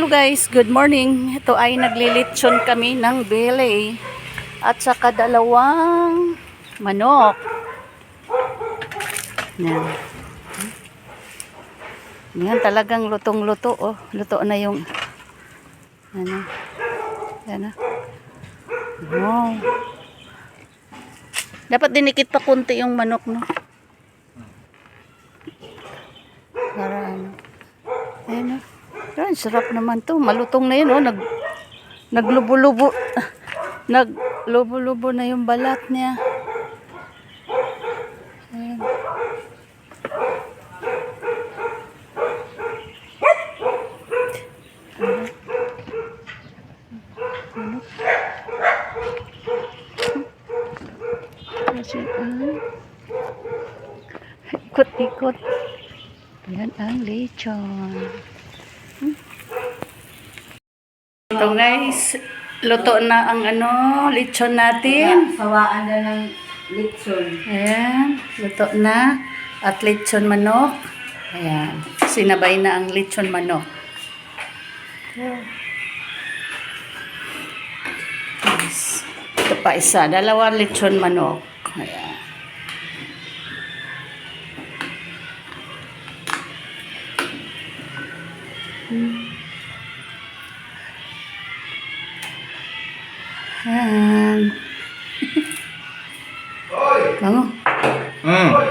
Hello guys, good morning. Ito ay naglilitsyon kami ng belly at saka dalawang manok. Yan. Yan talagang lutong-luto oh. Luto na yung ano. Yan na. Wow. Dapat dinikit pa kunti yung manok no. Para ano. Ayan oh. Yan, sarap naman to. Malutong na yun, oh. Nag, naglubo-lubo. Naglubo-lubo na yung balat niya. Ayan. Ikot-ikot. Yan ang lechon. Ito guys, luto na ang ano, lechon natin. Sawaan na ng litson. Ayan, luto na. At lechon manok. Ayan, sinabay na ang lechon manok. Yes. Ito pa isa, dalawa lechon manok. Ayan. Ayan. Bango. Mm.